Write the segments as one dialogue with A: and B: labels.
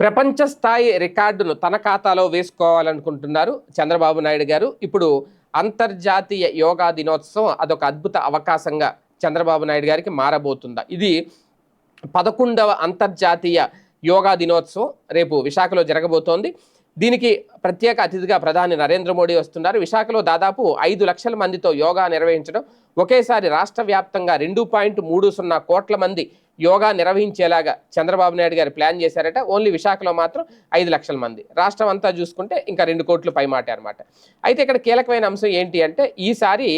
A: ప్రపంచ స్థాయి రికార్డును తన ఖాతాలో వేసుకోవాలనుకుంటున్నారు చంద్రబాబు నాయుడు గారు. ఇప్పుడు అంతర్జాతీయ యోగా దినోత్సవం అదొక అద్భుత అవకాశంగా చంద్రబాబు నాయుడు గారికి మారబోతుందా? ఇది పదకొండవ అంతర్జాతీయ యోగా దినోత్సవం రేపు విశాఖలో జరగబోతోంది. దీనికి ప్రత్యేక అతిథిగా ప్రధాని నరేంద్ర మోడీ వస్తున్నారు. విశాఖలో దాదాపు ఐదు లక్షల మందితో యోగా నిర్వహించడం ఒకేసారి రాష్ట్ర వ్యాప్తంగా రెండు పాయింట్ మూడు సున్నా కోట్ల మంది యోగా నిర్వహించేలాగా చంద్రబాబు నాయుడు గారు ప్లాన్ చేశారట. ఓన్లీ విశాఖలో మాత్రం ఐదు లక్షల మంది. రాష్ట్రం అంతా చూసుకుంటే ఇంకా రెండు కోట్లు పైమాట అనమాట అయితే ఇక్కడ కీలకమైన అంశం ఏంటి అంటే ఈసారి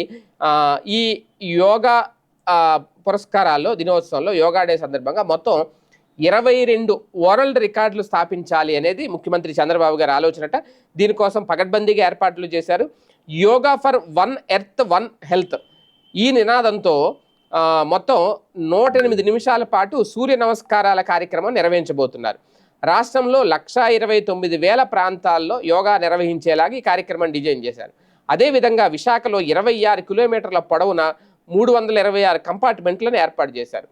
A: ఈ యోగా పురస్కారాల్లో దినోత్సవంలో యోగా డే సందర్భంగా మొత్తం ఇరవై రెండు వరల్డ్ రికార్డులు స్థాపించాలి అనేది ముఖ్యమంత్రి చంద్రబాబు గారి ఆలోచనట. దీనికోసం పగడ్బందీగా ఏర్పాట్లు చేశారు. Yoga for one earth one health. ఈ నినాదంతో మొత్తం నూట ఎనిమిది నిమిషాల పాటు సూర్య నమస్కారాల కార్యక్రమం నిర్వహించబోతున్నారు. రాష్ట్రంలో లక్షా ఇరవై తొమ్మిది వేల ప్రాంతాల్లో యోగా నిర్వహించేలాగా ఈ కార్యక్రమం డిజైన్ చేశారు. అదేవిధంగా విశాఖలో ఇరవై ఆరు కిలోమీటర్ల పొడవున మూడు వందల ఇరవై ఆరు కంపార్ట్మెంట్లను ఏర్పాటు చేశారు.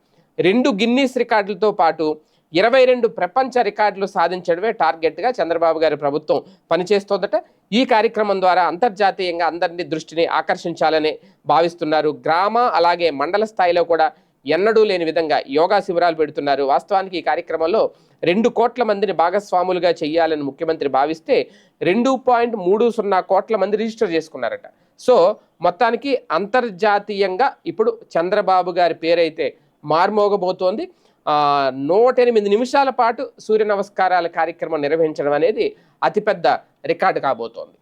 A: రెండు గిన్నీస్ రికార్డులతో పాటు ఇరవై రెండు ప్రపంచ రికార్డులు సాధించడమే టార్గెట్గా చంద్రబాబు గారి ప్రభుత్వం పనిచేస్తోందట. ఈ కార్యక్రమం ద్వారా అంతర్జాతీయంగా అందరినీ దృష్టిని ఆకర్షించాలని భావిస్తున్నారు. గ్రామ అలాగే మండల స్థాయిలో కూడా ఎన్నడూ లేని విధంగా యోగా శిబిరాలు పెడుతున్నారు. వాస్తవానికి ఈ కార్యక్రమంలో రెండు కోట్ల మందిని భాగస్వాములుగా చేయాలని ముఖ్యమంత్రి భావిస్తే రెండు పాయింట్ మూడు సున్నా కోట్ల మంది రిజిస్టర్ చేసుకున్నారట. సో మొత్తానికి అంతర్జాతీయంగా ఇప్పుడు చంద్రబాబు గారి పేరైతే మార్మోగబోతోంది. నూట ఎనిమిది నిమిషాల పాటు సూర్య నమస్కారాల కార్యక్రమం నిర్వహించడం అనేది అతిపెద్ద రికార్డు కాబోతోంది.